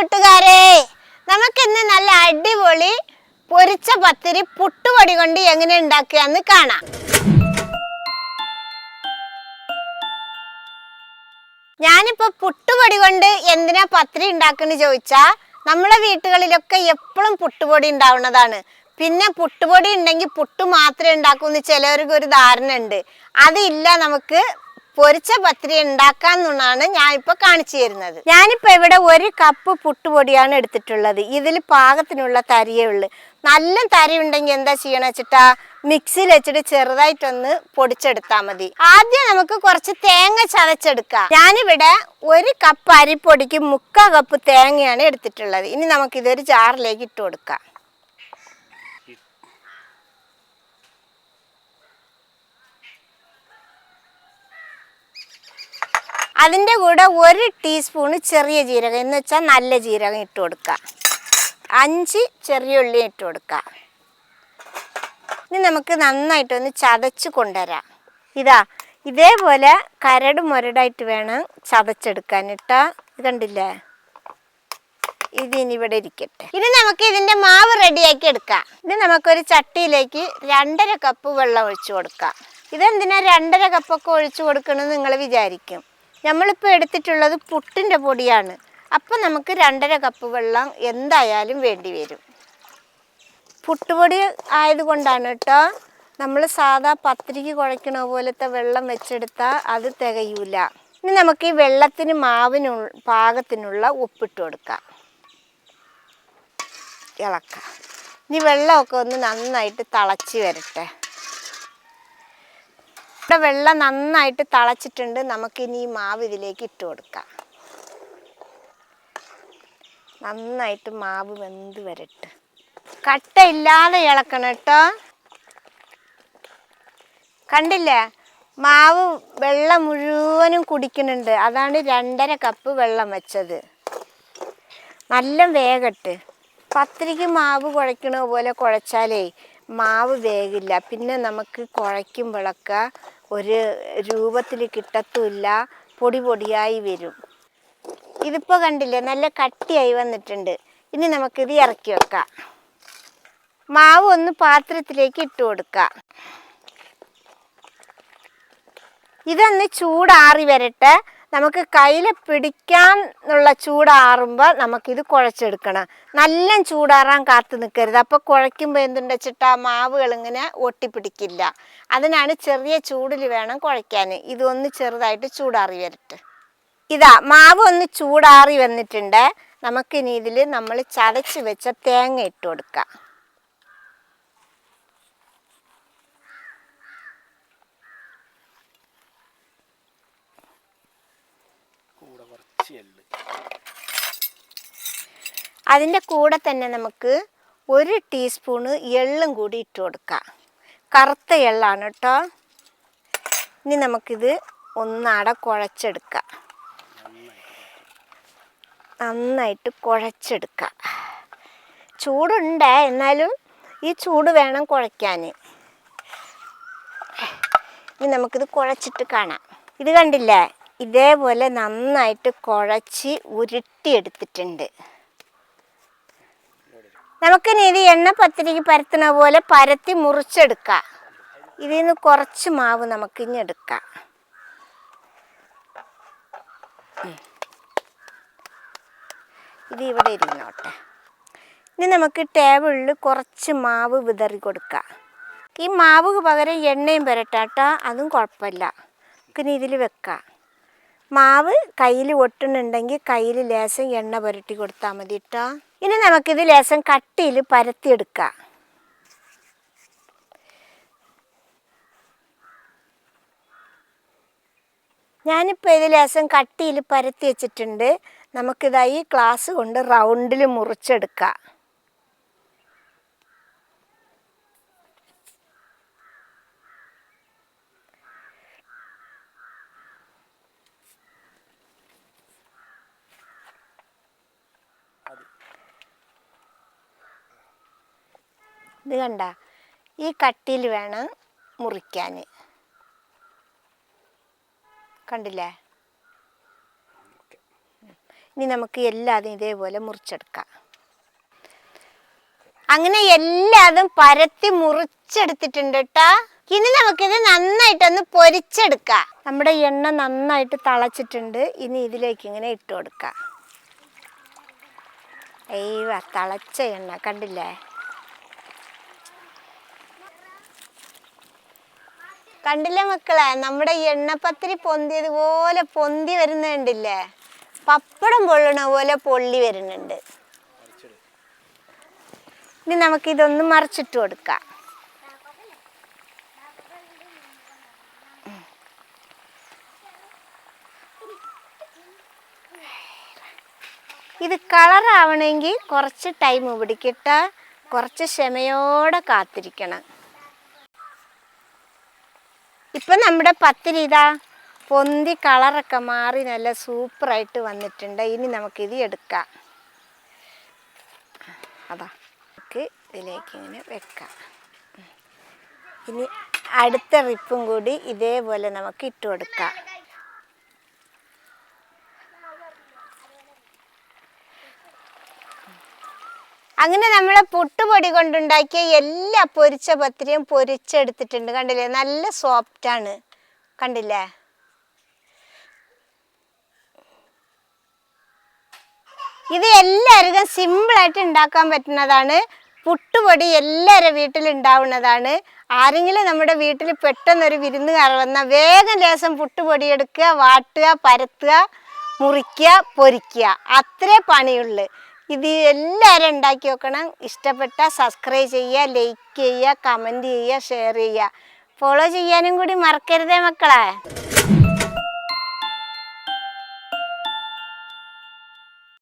കൂട്ടുകാരെ നമുക്കിന്ന് നല്ല അടിപൊളി പൊരിച്ച പത്തിരി പുട്ടുപൊടി കൊണ്ട് എങ്ങനെ ഉണ്ടാക്കുകയെന്ന് കാണാം. ഞാനിപ്പോ പുട്ടുപൊടി കൊണ്ട് എന്തിനാ പത്തിരി ഉണ്ടാക്കുന്നു ചോദിച്ചാ നമ്മളെ വീട്ടുകളിലൊക്കെ എപ്പോഴും പുട്ടുപൊടി ഉണ്ടാവുന്നതാണ്. പിന്നെ പുട്ടുപൊടി ഉണ്ടെങ്കിൽ പുട്ട് മാത്രമേ ഉണ്ടാക്കൂന്ന് ചിലവർക്ക് ഒരു ധാരണ ഉണ്ട് അതില്ല നമുക്ക് പൊരിച്ച പത്തിരി ഉണ്ടാക്കാന്നാണ് ഞാൻ ഇപ്പൊ കാണിച്ചു തരുന്നത്. ഞാനിപ്പോ ഇവിടെ ഒരു കപ്പ് പുട്ടുപൊടിയാണ് എടുത്തിട്ടുള്ളത്. ഇതിൽ പാകത്തിനുള്ള തരിയേ ഉള്ളു. നല്ല തരി ഉണ്ടെങ്കിൽ എന്താ ചെയ്യണം വെച്ചിട്ടാ മിക്സിയിൽ വെച്ചിട്ട് ചെറുതായിട്ടൊന്ന് പൊടിച്ചെടുത്താൽ മതി. ആദ്യം നമുക്ക് കുറച്ച് തേങ്ങ ചതച്ചെടുക്കാം. ഞാനിവിടെ ഒരു കപ്പ് അരിപ്പൊടിക്ക് മുക്കാ കപ്പ് തേങ്ങയാണ് എടുത്തിട്ടുള്ളത്. ഇനി നമുക്കിതൊരു ജാറിലേക്ക് ഇട്ട് കൊടുക്കാം. അതിന്റെ കൂടെ ഒരു ടീസ്പൂണ് ചെറിയ ജീരകം എന്ന് വെച്ചാൽ നല്ല ജീരകം ഇട്ട് കൊടുക്കുക. അഞ്ച് ചെറിയ ഉള്ളി ഇട്ട് കൊടുക്കുക. ഇനി നമുക്ക് നന്നായിട്ടൊന്ന് ചതച്ച് കൊണ്ടുവരാം. ഇതാ ഇതേപോലെ കരട് മുരടായിട്ട് വേണം ചതച്ചെടുക്കാൻ ഇട്ടാ ഇത് കണ്ടില്ലേ? ഇതിനി ഇവിടെ ഇരിക്കട്ടെ. ഇനി നമുക്ക് ഇതിന്റെ മാവ് റെഡിയാക്കി എടുക്കാം. ഇനി നമുക്കൊരു ചട്ടിയിലേക്ക് രണ്ടര കപ്പ് വെള്ളം ഒഴിച്ചു കൊടുക്കാം. ഇതെന്തിനാ രണ്ടര കപ്പൊക്കെ ഒഴിച്ചു കൊടുക്കണമെന്ന് നിങ്ങൾ വിചാരിക്കും. നമ്മളിപ്പോൾ എടുത്തിട്ടുള്ളത് പുട്ടിന്റെ പൊടിയാണ്. അപ്പം നമുക്ക് രണ്ടര കപ്പ് വെള്ളം എന്തായാലും വേണ്ടി വരും. പുട്ടുപൊടി ആയതുകൊണ്ടാണ് കേട്ടോ. നമ്മൾ സാധാ പത്തിരിക്ക് കുഴക്കണ പോലത്തെ വെള്ളം വെച്ചെടുത്താൽ അത് തികയൂല. ഇനി നമുക്ക് ഈ വെള്ളത്തിന് മാവിനു പാകത്തിനുള്ള ഉപ്പിട്ട് കൊടുക്കാം. ഇളക്കാം. ഇനി വെള്ളമൊക്കെ ഒന്ന് നന്നായിട്ട് തിളച്ച് വരട്ടെ. ഇവിടെ വെള്ളം നന്നായിട്ട് തളച്ചിട്ടുണ്ട്. നമുക്കിനി ഈ മാവ് ഇതിലേക്ക് ഇട്ട് കൊടുക്കാം. നന്നായിട്ട് മാവ് വെന്ത് വരട്ടെ. കട്ടയില്ലാതെ ഇളക്കണം കേട്ടോ. കണ്ടില്ലേ? മാവ് വെള്ളം മുഴുവനും കുടിക്കുന്നുണ്ട്. അതാണ് രണ്ടര കപ്പ് വെള്ളം വെച്ചത്. നല്ല വേഗട്ട്. പത്തിരിക്ക് മാവ് കുഴക്കണ പോലെ കുഴച്ചാലേ മാവ് വേഗില്ല പിന്നെ നമുക്ക് കുഴയ്ക്കുമ്പോഴൊക്കെ ഒരു രൂപത്തിൽ കിട്ടത്തുമില്ല പൊടി പൊടിയായി വരും. ഇതിപ്പോൾ കണ്ടില്ലേ നല്ല കട്ടിയായി വന്നിട്ടുണ്ട്. ഇനി നമുക്കിത് ഇറക്കി വെക്കാം. മാവ് ഒന്ന് പാത്രത്തിലേക്ക് ഇട്ട് കൊടുക്കാം. ഇതൊന്ന് ചൂടാറി വരട്ടെ. നമുക്ക് കയ്യിൽ പിടിക്കാൻ ഉള്ള ചൂടാറുമ്പോൾ നമുക്കിത് കുഴച്ചെടുക്കണം. നല്ല ചൂടാറാൻ കാത്തു നിൽക്കരുത്. അപ്പോൾ കുഴയ്ക്കുമ്പോൾ എന്തുണ്ട് വെച്ചിട്ടാ മാവുകൾ ഇങ്ങനെ ഒട്ടിപ്പിടിക്കില്ല. അതിനാണ് ചെറിയ ചൂടിൽ വേണം കുഴയ്ക്കാൻ. ഇതൊന്ന് ചെറുതായിട്ട് ചൂടാറി വരട്ടെ. ഇതാ മാവ് ഒന്ന് ചൂടാറി വന്നിട്ടുണ്ട്. നമുക്കിനി ഇതിൽ നമ്മൾ ചതച്ച് വെച്ച തേങ്ങ ഇട്ട് കൊടുക്കാം കൂടെ കുറച്ച് എള്ള് അതിന്റെ കൂടെ തന്നെ നമുക്ക് ഒരു ടീസ്പൂണ് എള്ളും കൂടി ഇട്ട് കൊടുക്കാം. കറുത്ത എള്ളാണ് കേട്ടോ. ഇനി നമുക്കിത് ഒന്നാടെ കുഴച്ചെടുക്കാം. നന്നായിട്ട് കുഴച്ചെടുക്കാം. ചൂടുണ്ട് എന്നാലും ഈ ചൂട് വേണം കുഴയ്ക്കാൻ. ഇനി നമുക്കിത് കുഴച്ചിട്ട് കാണാം. ഇത് കണ്ടില്ലേ? ഇതേപോലെ നന്നായിട്ട് കുഴച്ച് ഉരുട്ടിയെടുത്തിട്ടുണ്ട്. നമുക്കിനി ഇത് എണ്ണ പത്തിരിക്ക് പരത്തുന്ന പോലെ പരത്തി മുറിച്ചെടുക്കാം. ഇതിൽ നിന്ന് കുറച്ച് മാവ് നമുക്ക് ഇനി എടുക്കാം. ഇത് ഇവിടെ ഇരുന്നോട്ടെ. ഇനി നമുക്ക് ടേബിളിൽ കുറച്ച് മാവ് വിതറി കൊടുക്കാം. ഈ മാവ് പകരം എണ്ണയും പുരട്ടാട്ടോ അതും കുഴപ്പമില്ല. നമുക്കിനി ഇതിൽ വെക്കാം. മാവ് കയ്യിൽ ഒട്ടുന്നുണ്ടെങ്കിൽ കയ്യിൽ ലേശം എണ്ണ പുരട്ടി കൊടുത്താൽ മതി കേട്ടോ ഇനി നമുക്കിത് ലേശം കട്ടിയിൽ പരത്തിയെടുക്കാം. ഞാനിപ്പോൾ ഇത് ലേശം കട്ടിയിൽ പരത്തി വെച്ചിട്ടുണ്ട്. നമുക്കിതായി ഗ്ലാസ് കൊണ്ട് റൗണ്ടിൽ മുറിച്ചെടുക്കാം. ഇത് കണ്ട? ഈ കട്ടിയിൽ വേണം മുറിക്കാൻ. കണ്ടില്ലേ? ഇനി നമുക്ക് എല്ലാതും ഇതേപോലെ മുറിച്ചെടുക്കാം. അങ്ങനെ എല്ലാതും പരത്തി മുറിച്ചെടുത്തിട്ടുണ്ട് കേട്ടാ ഇനി നമുക്കിത് നന്നായിട്ടൊന്ന് പൊരിച്ചെടുക്കാം. നമ്മുടെ എണ്ണ നന്നായിട്ട് തളച്ചിട്ടുണ്ട്. ഇനി ഇതിലേക്ക് ഇങ്ങനെ ഇട്ട് കൊടുക്കാം. തളച്ച എണ്ണ കണ്ടില്ലേ? കണ്ടില്ലേ മക്കളെ? നമ്മുടെ എണ്ണപ്പത്തിരി പൊന്തിയതുപോലെ പൊന്തി വരുന്നുണ്ടില്ലേ? പപ്പടം പൊള്ളണ പോലെ പൊള്ളി വരുന്നുണ്ട്. ഇനി നമുക്ക് ഇതൊന്ന് മറിച്ചിട്ട് കൊടുക്കാം. ഇത് കളറാവണമെങ്കിൽ കുറച്ച് ടൈം പിടിക്കട്ട കുറച്ച് ക്ഷമയോടെ കാത്തിരിക്കണം. ഇപ്പം നമ്മുടെ പത്തിരിതാ പൊന്തി കളറൊക്കെ മാറി നല്ല സൂപ്പറായിട്ട് വന്നിട്ടുണ്ട്. ഇനി നമുക്കിത് എടുക്കാം. അതാ. നമുക്ക് ഇതിലേക്ക് ഇങ്ങനെ വെക്കാം. ഇനി അടുത്ത റിപ്പും കൂടി ഇതേപോലെ നമുക്ക് ഇട്ട് കൊടുക്കാം. അങ്ങനെ നമ്മൾ പുട്ടുപൊടി കൊണ്ടുണ്ടാക്കിയ എല്ലാ പൊരിച്ച പത്തിരിയും പൊരിച്ചെടുത്തിട്ടുണ്ട്. കണ്ടില്ലേ? നല്ല സോഫ്റ്റാണ് കണ്ടില്ലേ? ഇത് എല്ലാവർക്കും സിമ്പിളായിട്ട് ഉണ്ടാക്കാൻ പറ്റുന്നതാണ്. പുട്ടുപൊടി എല്ലാവരുടെ വീട്ടിൽ ഉണ്ടാവുന്നതാണ്. ആരെങ്കിലും നമ്മുടെ വീട്ടിൽ പെട്ടെന്നൊരു വിരുന്നുകാർ വന്നാൽ വേഗം ലേശം പുട്ടുപൊടി എടുക്കുക വാട്ടുക പരത്തുക മുറിക്കുക പൊരിക്കുക. അത്രേ പണിയുള്ളൂ. ഇത് എല്ലാവരും ഉണ്ടാക്കി വെക്കണം. ഇഷ്ടപ്പെട്ട സബ്സ്ക്രൈബ് ചെയ്യുക ലൈക്ക് ചെയ്യുക കമന്റ് ചെയ്യുക ഷെയർ ചെയ്യുക. ഫോളോ ചെയ്യാനും കൂടി മറക്കരുതേ മക്കളെ.